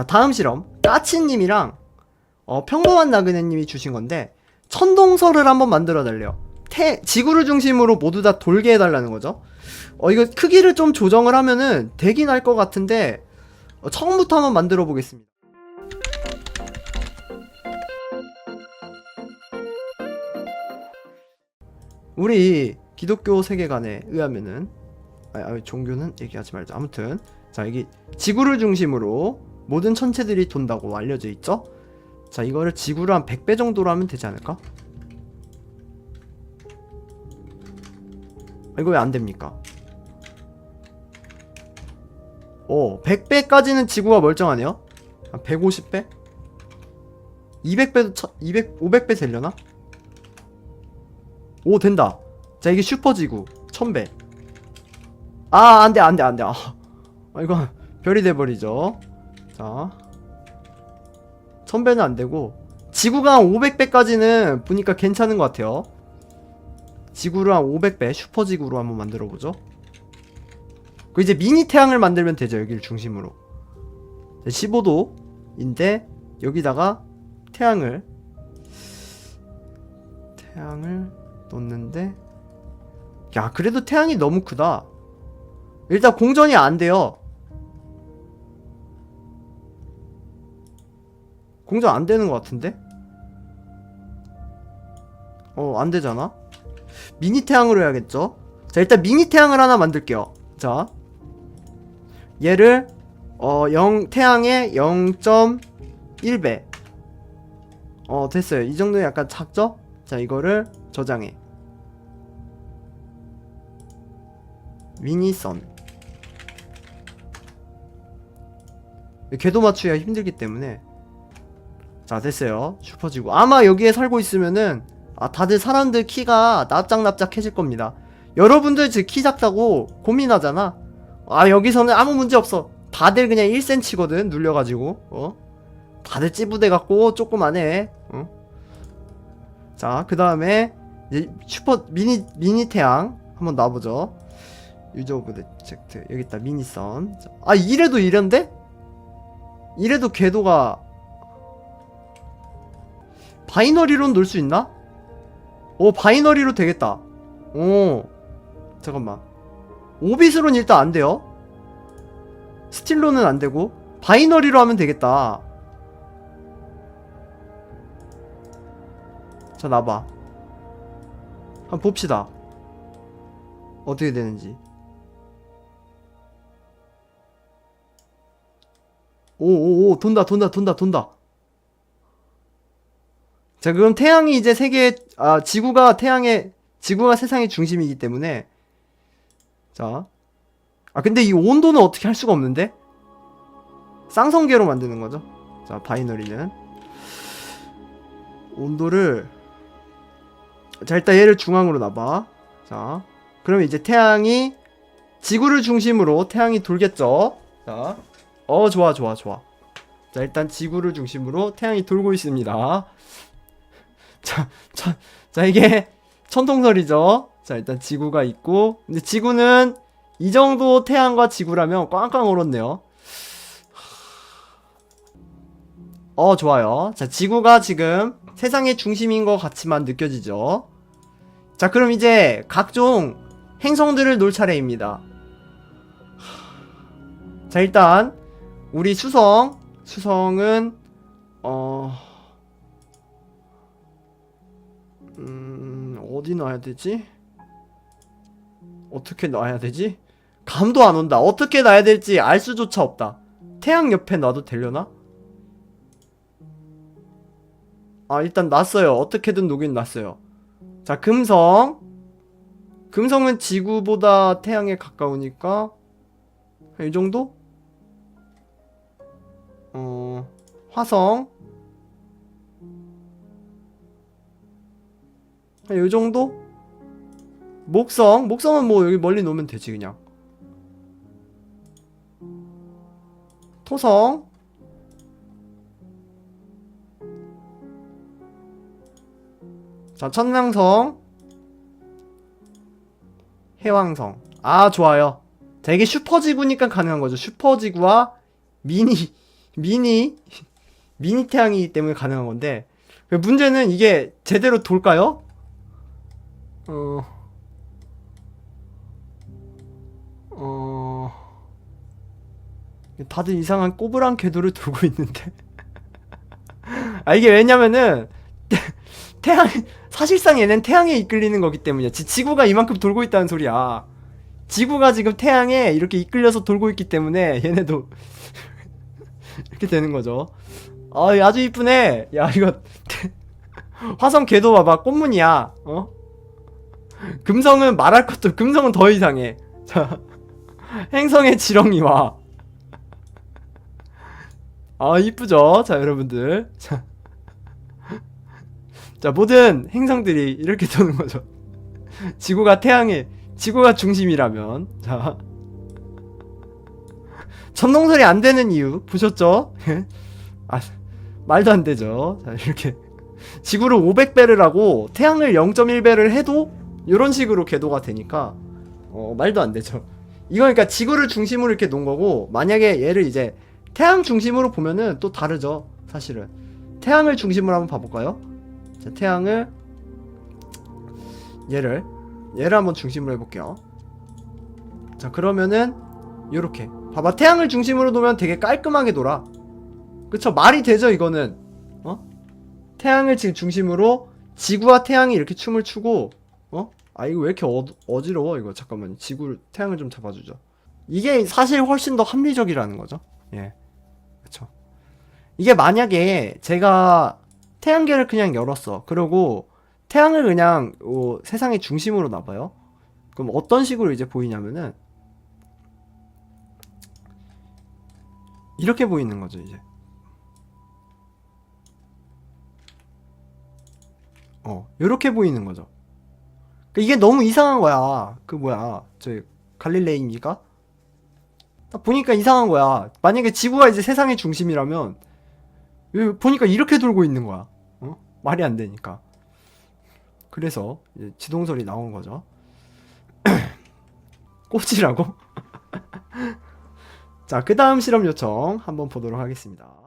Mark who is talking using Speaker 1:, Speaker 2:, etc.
Speaker 1: 자 다음 실험 까치님이랑 어, 평범한 나그네님이 주신 건데 천동설을 한번 만들어 달래요. 태, 지구를 중심으로 모두 다 돌게 해달라는 거죠. 어 이거 크기를 좀 조정을 하면은 되긴 할 것 같은데 어, 처음부터 한번 만들어 보겠습니다. 우리 기독교 세계관에 의하면은 아, 아, 종교는 얘기하지 말자. 아무튼 자 여기 지구를 중심으로 모든 천체들이 돈다고 알려져 있죠. 자 이거를 지구를 한 100배 정도로 하면 되지 않을까? 아, 이거 왜 안 됩니까? 오 100배까지는 지구가 멀쩡하네요. 한 150배? 200배도 200 500배 되려나? 오 된다. 자 이게 슈퍼지구 1000배. 아 안돼 안돼 안돼. 아, 아 이거 별이 돼버리죠. 자 1000배는 안되고 지구가 한 500배까지는 보니까 괜찮은 것 같아요. 지구를 한 500배 슈퍼지구로 한번 만들어보죠. 그 이제 미니 태양을 만들면 되죠 여기를 중심으로. 15도인데 여기다가 태양을 태양을 놓는데 야 그래도 태양이 너무 크다 일단 공전이 안 돼요 공전 안 되는 것 같은데? 어 안 되잖아? 미니 태양으로 해야겠죠? 자 일단 미니 태양을 하나 만들게요. 자 얘를 어 0, 태양의 0.1배. 어 됐어요. 이 정도는 약간 작죠? 자 이거를 저장해. 미니선. 궤도 맞추기가 힘들기 때문에 자 됐어요. 슈퍼지구. 아마 여기에 살고 있으면은 아 다들 사람들 키가 납작납작해질 겁니다. 여러분들 지금 키 작다고 고민하잖아. 아 여기서는 아무 문제 없어. 다들 그냥 1cm거든 눌려가지고. 어? 다들 찌부대 갖고 조그만해. 어? 자그 다음에 슈퍼 미니 미니 태양 한번 놔보죠. 유저 오브 젝트. 여기 있다 미니선 자, 아 이래도 이런데? 이래도 궤도가 바이너리로 놀 수 있나? 오 바이너리로 되겠다. 오 잠깐만. 오빗으로는 일단 안 돼요? 스틸로는 안 되고 바이너리로 하면 되겠다. 자 나봐. 한번 봅시다. 어떻게 되는지. 오오오 돈다 돈다 돈다 돈다 자 그럼 태양이 이제 세계 아 지구가 태양의 지구가 세상의 중심이기 때문에. 자. 아 근데 이 온도는 어떻게 할 수가 없는데? 쌍성계로 만드는 거죠? 자 바이너리는. 온도를. 자 일단 얘를 중앙으로 놔봐. 자. 그럼 이제 태양이 지구를 중심으로 태양이 돌겠죠? 자 어 좋아 좋아 좋아. 자 일단 지구를 중심으로 태양이 돌고 있습니다 자, 자, 자 이게 천동설이죠. 자 일단 지구가 있고 근데 지구는 이 정도 태양과 지구라면 꽝꽝 얼었네요. 어 좋아요. 자 지구가 지금 세상의 중심인 것 같지만 느껴지죠? 자 그럼 이제 각종 행성들을 놀 차례입니다. 자 일단 우리 수성 수성은 어... 어디 놔야 되지? 어떻게 놔야 되지? 감도 안 온다 어떻게 놔야 될지 알 수조차 없다 태양 옆에 놔도 되려나? 아 일단 놨어요 어떻게든 녹인 놨어요 자 금성 금성은 지구보다 태양에 가까우니까 한이 정도? 어 화성 한요 정도? 목성 목성은 뭐 여기 멀리 놓으면 되지 그냥. 토성. 자 천왕성. 해왕성. 아 좋아요. 자 이게 슈퍼지구니까 가능한 거죠. 슈퍼지구와 미니 미니 미니 태양이기 때문에 가능한 건데. 문제는 이게 제대로 돌까요? 어. 어. 다들 이상한 꼬부랑 궤도를 돌고 있는데. 아 이게 왜냐면은 태양 사실상 얘는 태양에 이끌리는 거기 때문이야. 지, 지구가 이만큼 돌고 있다는 소리야. 지구가 지금 태양에 이렇게 이끌려서 돌고 있기 때문에 얘네도 이렇게 되는 거죠. 아, 아주 이쁘네. 야, 이거 화성 궤도 봐봐. 꽃무늬야. 어? 금성은 말할 것도 금성은 더 이상해. 자, 행성의 지렁이와 아, 이쁘죠? 자, 여러분들. 자, 자, 모든 행성들이 이렇게 도는 거죠. 지구가 태양에, 지구가 중심이라면. 자. 전동설이 안 되는 이유, 보셨죠? 아, 말도 안 되죠. 자, 이렇게. 지구를 500배를 하고, 태양을 0.1배를 해도, 이런 식으로 궤도가 되니까, 어, 말도 안 되죠. 이거 그러니까 지구를 중심으로 이렇게 놓은 거고, 만약에 얘를 이제 태양 중심으로 보면은 또 다르죠. 사실은. 태양을 중심으로 한번 봐볼까요? 자, 태양을 얘를 얘를 한번 중심으로 해볼게요. 자, 그러면은 요렇게 봐봐. 태양을 중심으로 놓으면 되게 깔끔하게 돌아. 그쵸? 말이 되죠, 이거는. 어? 태양을 지금 중심으로 지구와 태양이 이렇게 춤을 추고 어? 아 이거 왜 이렇게 어, 어지러워 이거 잠깐만 지구를 태양을 좀 잡아주죠 이게 사실 훨씬 더 합리적이라는 거죠 예 그쵸 이게 만약에 제가 태양계를 그냥 열었어. 그리고 태양을 그냥 어, 세상의 중심으로 놔봐요. 그럼 어떤 식으로 이제 보이냐면은 이렇게 보이는 거죠 이제. 어, 이렇게 보이는 거죠. 그러니까 이게 너무 이상한 거야. 그 뭐야, 저 갈릴레이입니까? 딱 보니까 이상한 거야. 만약에 지구가 이제 세상의 중심이라면 보니까 이렇게 돌고 있는 거야. 어? 말이 안 되니까. 그래서 지동설이 나온 거죠. 꽂으라고? 자, 그 다음 실험 요청 한번 보도록 하겠습니다.